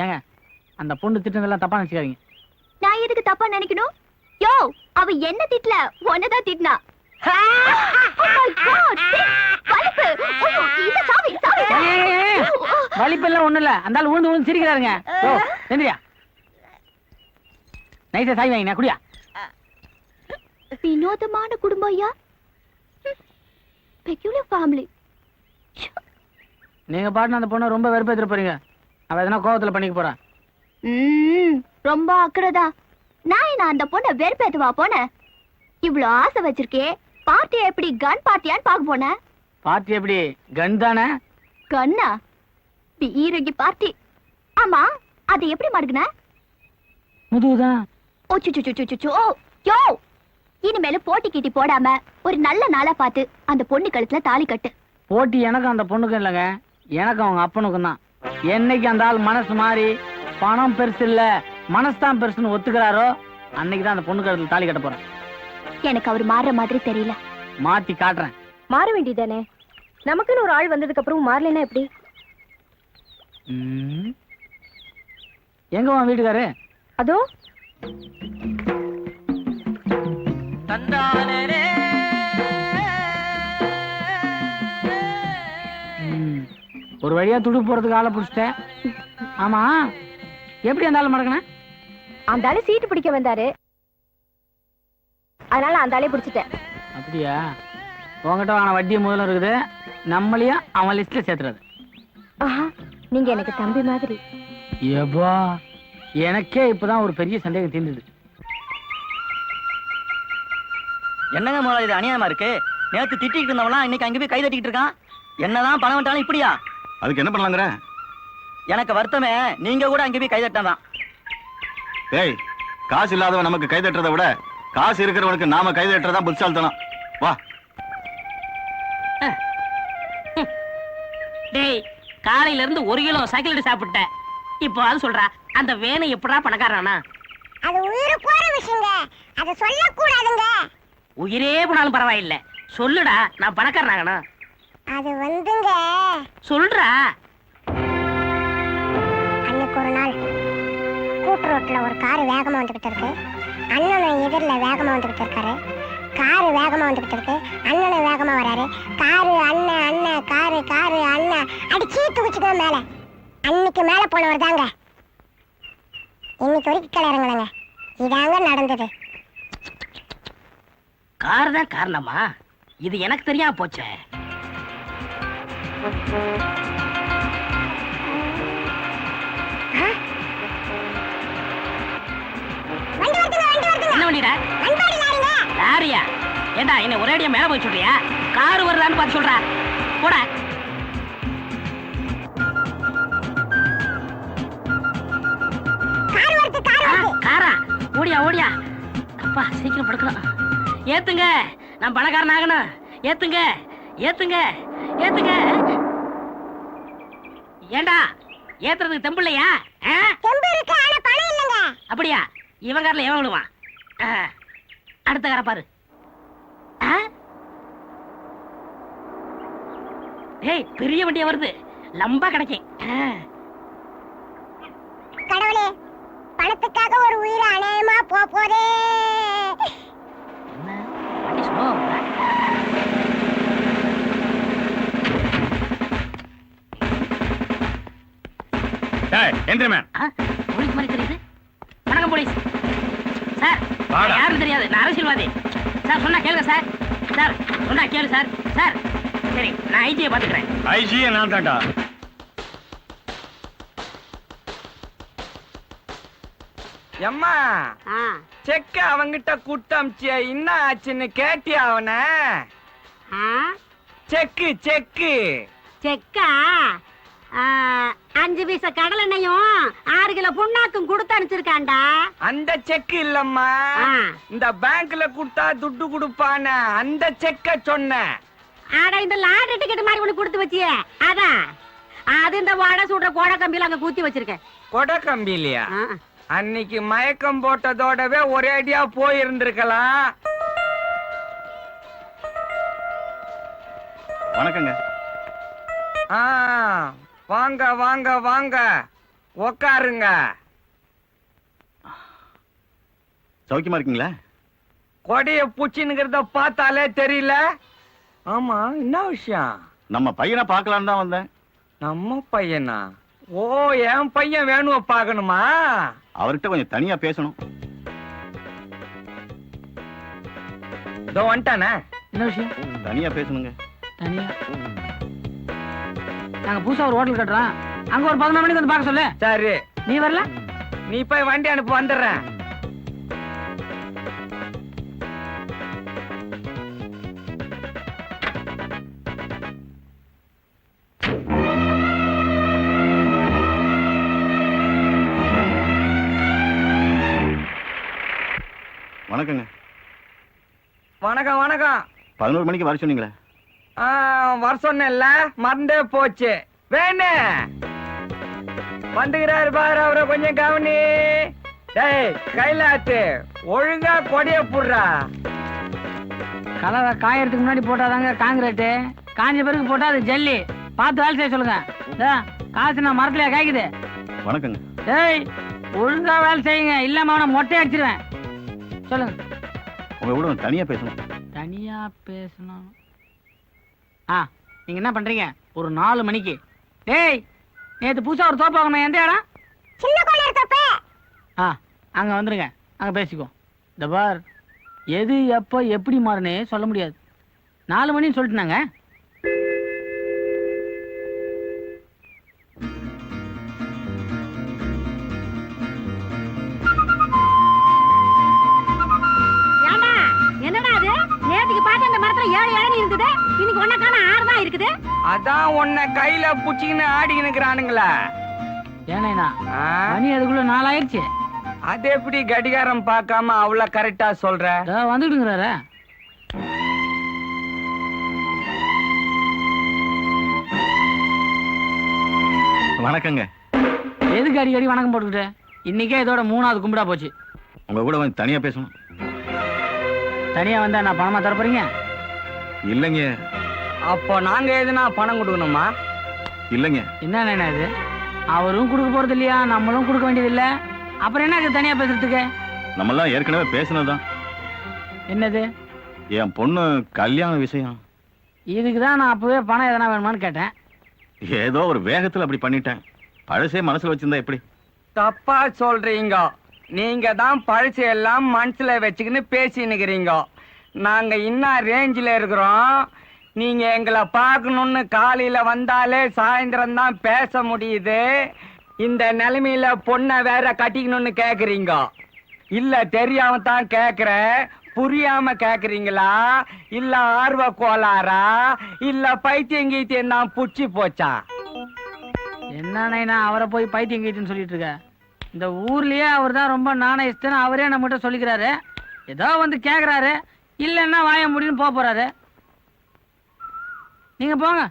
ஏங்க அந்த பொண்ணு திட்டுனதெல்லாம் தப்பா நினைச்சுக்காதீங்க. நான் எதுக்கு தப்பா நினைக்கணும்? யோ அவ என்ன திட்டல? உன்னதான் திட்டினா. வலிப்பெல்லாம் ஒண்ணும் இல்ல. அந்த ஆள் உழுந்து உழுந்து சிரிக்கிறாருங்க. ஓ செந்திரியா நைஸா சாய் வாங்கினா குடியா? வினோதமான குடும்பம் ஐயா. பெக்யூலர் ஃபேமிலி நீங்க பாட்டுன்னு அந்த பொண்ணை ரொம்ப வெறுப்பேத்துட்டு போறீங்க. அவ எதனா கோவத்துல பண்ணிக்க போறா. ம் ரொம்ப அக்கறதா நான் என்ன அந்த பொண்ணை வெறுப்பேத்துவா போனேன் இவ்ளோ ஆசை வச்சிருக்கே பார்ட்டி எப்படி கன் பார்ட்டியான்னு பார்க்க போனேன் பார்ட்டி எப்படி கன் தானே? கண்ணா பீரங்கி பார்ட்டி. ஆமா அது எப்படி மடுக்குன முதுகுதான் ஓ சு சு சு சு சு ஓ யோ! இனிமேல போட்டி கீட்டி போடாம ஒரு நல்ல நாளா பார்த்து அந்த பொண்ணு கழுத்துல தாலி கட்டு. போட்டி எனக்கும் அந்த பொண்ணுக்கும் இல்லைங்க. எனக்கும் அவங்க அப்பனுக்கும் தான். என்னைக்கு அந்த ஆள் மனசு மாறி பணம் பெருசு இல்ல மனசு தான் பெருசுன்னு ஒத்துக்கிறாரோ அன்னைக்கு தான் அந்த பொண்ணு கழுத்துல தாலி கட்ட போறேன். எனக்கு அவர் மாறுற மாதிரி தெரியல. மாத்தி காட்டுறேன். மாற வேண்டியதானே நமக்குன்னு ஒரு ஆள் வந்ததுக்கு அப்புறம் மாறலைன்னா எப்படி. எங்க உன் வீட்டுக்காரு? அதோ? ம். ஒரு வழியா துடு போறதுக்கு ஆளை பிடிச்சிட்டேன். ஆமா எப்படி அந்த ஆள் அந்த ஆளு சீட்டு பிடிக்க வந்தாரு. அதனால அந்த ஆளே பிடிச்சிட்டேன். அப்படியா? உங்ககிட்ட வாங்கின வட்டி முதல்ல இருக்குது. நம்மளையும் அவன் லிஸ்ட்ல சேர்த்துறது ஆஹா நீங்க எனக்கு தம்பி மாதிரி. ஏபா எனக்கே இப்பதான் ஒரு பெரிய சந்தேகம் தீர்ந்தது. என்னங்க முதல்ல இது அநியாயமா இருக்கு? நேத்து திட்டிட்டு இருந்தவனா இன்னைக்கு அங்க போய் கை தட்டிக்கிட்டு இருக்கான். என்னதான் பணம் விட்டாலும் இப்படியா? அதுக்கு என்ன பண்ணலாங்கிற? எனக்கு வருத்தமே. நீங்க கூட அங்க போய் கை தட்டாதான் ஏய் காசு இல்லாதவன் நமக்கு கை தட்டுறதை விட காசு இருக்கிறவனுக்கு நாம கை தட்டுறதா புத்தால்தனம் வா. டேய் காலையில இருந்து ஒரு கிலோ சைக்கிள் சாப்பிட்டேன் இப்போ அது சொல்றா அந்த வேனை எப்படா பணக்காரனா? அது உயிரு போற விஷயங்க. அத சொல்லக்கூடாதுங்க. உயிரே போனாலும் பரவாயில்ல. சொல்லுடா நான் பணக்காரனாகனா அது வந்துங்க. சொல்றா. அன்னைக்கு ஒரு நாள் கூட்டு ரோட்ல ஒரு கார் வேகமா வந்துகிட்டு இருக்கு. அண்ணனும் எதிரில் வேகமா வந்துகிட்டு இருக்காரு. காரு வேகமா வந்துகிட்டு இருக்கு. அண்ணனும் வேகமா வராரு. காரு அண்ணன் அண்ணன் காரு காரு அண்ணன் அடிச்சு தூக்கிச்சுக்கோ மேல. அன்னைக்கு மேல போனவர் தாங்க. இன்னைக்கு வரைக்கும் கிளறுங்களேங்க இதாங்க நடந்தது. கார் தான் காரணமா? இது எனக்கு தெரியாம போச்சே. லாரியா? ஏண்டா என்ன ஒரே அடியா மேல போய் சொல்றியா? கார் வருதான்னு பார்த்து சொல்றா. போட. காரா? ஓடியா ஓடியா? அப்பா சீக்கிரம் படுக்கலாம். ஏத்துங்க. நான் பணக்காரன் ஆகணும். ஏத்துங்க. ஏத்துங்க. ஏத்துங்க. ஏண்டா? ஏத்துறதுக்கு தெம்பு இல்லையா? தெம்பு இருக்கு ஆனா பணம் இல்லைங்க. அப்படியா? இவன் காரில் எவன் விழுவான்? அடுத்த காரை பாரு? ஏய் பெரிய வண்டியா வருது. லம்பா கிடைக்கும். கடவுளே பணத்துக்காக ஒரு உயிர் அநேகமா போ போதே. போலீஸ் மாதிரி தெரியுது. வணக்கம் போலீஸ். சார் வாடா. நான் யாரும் தெரியாது. நான் அரசியல்வாதி. சார் சொன்னா கேளுங்க சார். சார் சொன்னா கேளு சார். சார் சரி நான் ஐஜியை பாத்துக்கிறேன் ஐஜியே நான் எம்மா செக்க அவங்கிட்ட குட்டமிச்சிய என்ன ஆச்சுன்னு கேட்டியா அவன? செக்கு செக்கு. செக்கா? அஞ்சு பைசா கடலை எண்ணெயும் ஆறு கிலோ புண்ணாக்கும் கொடுத்து அனுப்பிச்சிருக்காண்டா அந்த செக்கு இல்லம்மா. இந்த பேங்க்ல கொடுத்தா துட்டு கொடுப்பான அந்த செக்க சொன்னேன் ஆடா இந்த லாட்டரி டிக்கெட் மாதிரி ஒண்ணு கொடுத்து வச்சியே. அதான் அது இந்த வடை சுடுற கோடை கம்பியில அங்க குத்தி வச்சிருக்கேன் கொடை கம்பிலையா ஆ. அன்னைக்கு மயக்கம் போட்டதோடவே ஒரே அடியா போயிருந்திருக்கலாம். வணக்கங்க. ஆ, வாங்க வாங்க வாங்க. உக்காருங்க. சௌக்கியமா இருக்கீங்களா? கொடைய பூச்சின்னுங்கிறத பார்த்தாலே தெரியல. ஆமா என்ன விஷயம்? நம்ம பையனை பார்க்கலான்னு தான் வந்தேன். நம்ம பையனா? ஓ என் பையன் வேணுவ பார்க்கணுமா? அவர்கிட்ட கொஞ்சம் தனியா பேசணும். இதோ வந்துட்டானே? என்ன விஷயம்? தனியா பேசணுங்க. தனியா? நாங்க புதுசா ஒரு ஹோட்டல் கட்டுறோம். அங்க ஒரு பதினொரு மணிக்கு வந்து பார்க்க சொல்லு. சரி. நீ வரல? நீ போய் வண்டி அனுப்பு வந்துடுறேன். வணக்கங்க. வணக்கம் வணக்கம். பதினோரு மணிக்கு வர சொன்னீங்களே. வர சொன்னேன்ல மறந்தே போச்சு. வேணு. வந்துகிறாரு பாரு அவரை கொஞ்சம் கவனி. டேய் கைலாத்து ஒழுங்கா கொடைய புடுறா. கலவை காயறதுக்கு முன்னாடி போட்டாதாங்க காங்கிரீட்டு. காஞ்ச பிறகு போட்டா அது ஜல்லி. பார்த்து வேலை செய்ய சொல்லுங்க. காசு நான் மரத்துலயா காய்க்குது வணக்கங்க. டேய் ஒழுங்கா வேலை செய்யுங்க. இல்லாம அவனை மொட்டை அடிச்சிருவேன். சொல்லுங்க. உங்க கூட தனியா பேசணும். தனியா பேசணும். ஆ நீங்க என்ன பண்றீங்க? ஒரு நாலு மணிக்கு. டேய் நேத்து புதுசா ஒரு தோப்பு வாங்கணும் எந்த இடம்? சின்ன கோயில் தப்பு. ஆ அங்க வந்துருங்க. அங்க பேசிக்குவோம். இந்த பார் எது எப்போ எப்படி மாறுனே சொல்ல முடியாது. நாலு மணின்னு சொல்லிட்டுனாங்க. இருந்தது? இன்னைக்கு ஒன்ன காண ஆறு தான் இருக்குது? அதான் உன்னை கையில புடிச்சிக்கின்னு ஆடிக்கின்னு இருக்கிறானுங்களா ஏனேண்ணா ஆ? மணி அதுக்குள்ள நாலாயிருச்சு அது எப்படி கடிகாரம் பார்க்காம அவ்வளவு கரெக்டா சொல்ற? இதோ வந்துட்டுங்கிறாரு வணக்கங்க. எதுக்கு அடிக்கடி வணக்கம் போட்டுக்கிட்டு? இன்னைக்கே இதோட மூணாவது கும்பிடா போச்சு. உங்க கூட கொஞ்சம் தனியா பேசணும். தனியா வந்தா நான் பணமா தரப்போறீங்க இல்லைங்க. அப்போ நாங்க எதுனா பணம் கொடுக்கணுமா? இல்லைங்க. என்ன இது? அவரும் கொடுக்க போறது இல்லையா? நம்மளும் கொடுக்க வேண்டியது இல்ல. அப்புறம் என்ன இது தனியா பேசுறதுக்கு? நம்மெல்லாம் ஏற்கனவே பேசினதுதான். என்னது? என் பொண்ணு கல்யாண விஷயம். இதுக்கு தான் நான் அப்பவே பணம் எதனா வேணுமான்னு கேட்டேன். ஏதோ ஒரு வேகத்துல அப்படி பண்ணிட்டேன். பழசே மனசுல வச்சிருந்தா எப்படி? தப்பா சொல்றீங்க. நீங்க தான் பழசு எல்லாம் மனசுல வச்சுக்கின்னு பேசினுக்கிறீங்க நாங்க இன்னும் ரேஞ்சில் இருக்கிறோம். நீங்க எங்களை பார்க்கணும்னு காலையில வந்தாலே சாயந்தரம் தான் பேச முடியுது. இந்த நிலைமையில பொண்ணை வேற கட்டிக்கணும்னு கேக்குறீங்க. இல்ல தெரியாம தான் கேக்குற. புரியாம கேக்குறீங்களா? இல்ல ஆர்வ கோளாறா? இல்ல பைத்தியம் கீத்தியம் தான் புடிச்சு போச்சா? என்ன நைனா அவரை போய் பைத்தியம் கீட்டுன்னு சொல்லிட்டு இருக்க. இந்த ஊர்லயே அவர் தான் ரொம்ப நாணயஸ்தன்னு அவரே நம்மகிட்ட சொல்லிக்கிறாரு. ஏதோ வந்து கேக்குறாரு. இல்லைன்னா வாய முடியும்னு போக போறாரு நீங்க போங்க.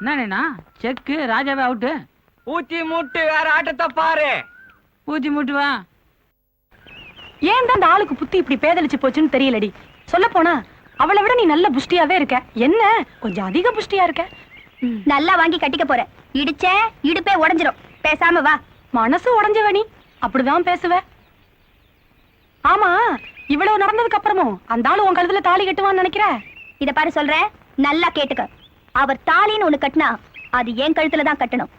என்ன நைனா? செக்கு ராஜாவே அவுட்டு. ஊத்தி மூட்டு வேற ஆட்டத்தை பாரு. ஊத்தி மூட்டு வா. ஏன் தான் அந்த ஆளுக்கு புத்தி இப்படி பேதலிச்சு போச்சுன்னு தெரியலடி? சொல்ல போனா அவளை விட நீ நல்ல புஷ்டியாவே இருக்க. என்ன? கொஞ்சம் அதிக புஷ்டியா இருக்க. நல்லா வாங்கி கட்டிக்க போற. இடிச்ச இடுப்பே உடைஞ்சிரும். பேசாம வா. மனசு உடைஞ்சவ நீ. அப்படிதான் பேசுவ. ஆமா இவ்வளவு நடந்ததுக்கு அப்புறமும் அந்த ஆளு உன் கழுத்துல தாலி கட்டுவான்னு நினைக்கிற? இத பாரு சொல்றேன் நல்லா கேட்டுக்க. அவர் தாலின்னு ஒண்ணு கட்டினா அது என் கழுத்துல தான் கட்டணும்.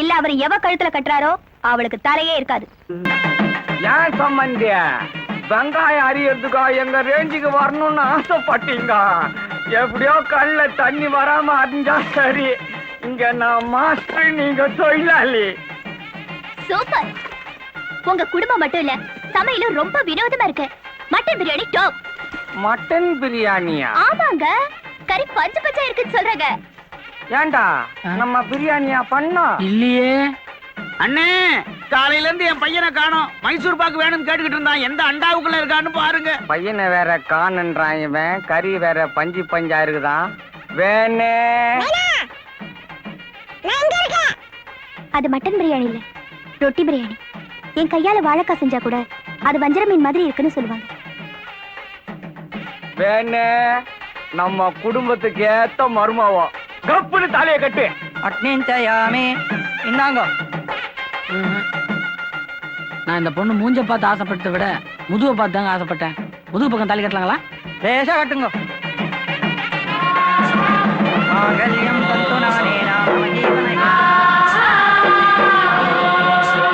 இல்ல அவர் எவ கழுத்துல கட்டுறாரோ அவளுக்கு தலையே இருக்காது. ஏன் சம்பந்திய வெங்காயம் அறியறதுக்கா எங்க ரேஞ்சுக்கு வரணும்னு ஆசைப்பட்டீங்க. எப்படியோ கல்ல தண்ணி வராம அறிஞ்சா சரி. இங்க நான் மாஸ்டர் நீங்க தொழிலாளி. சூப்பர். உங்க குடும்பம் மட்டும் இல்ல சமையலும் ரொம்ப வினோதமா இருக்கு. Mutton biryani top. மட்டன் பிரியாணியா? ஆமாங்க. கறி பஞ்சு பச்சா இருக்குன்னு சொல்றாங்க. ஏன்டா நம்ம பிரியாணியா பண்ணோம் இல்லையே. அண்ணே காலையில இருந்து என் பையனை காணோம். மைசூர் பாக்கு வேணும்னு கேட்டுக்கிட்டு இருந்தான். எந்த அண்டாவுக்குள்ள இருக்கான்னு பாருங்க. பையனை வேற காணுன்றான் இவன். கறி வேற பஞ்சு பஞ்சா இருக்குதான் வேணே. அது மட்டன் பிரியாணி இல்ல. ரொட்டி பிரியாணி. என் கையால வாழைக்காய் செஞ்சா கூட அது வஞ்சர மீன் மாதிரி இருக்குன்னு சொல்லுவாங்க. வேணே நம்ம குடும்பத்துக்கு ஏத்த மருமாவா? கப்புன்னு தலைய கட்டு. அட்னிஞ்சயாமி இந்தாங்க. நான் இந்த பொண்ணு மூஞ்ச பார்த்து ஆசைப்பட்டதை விட முதுவை பார்த்து தாங்க ஆசைப்பட்டேன். முதுகு பக்கம் தாலி கட்டலாங்களா? லேசா கட்டுங்க.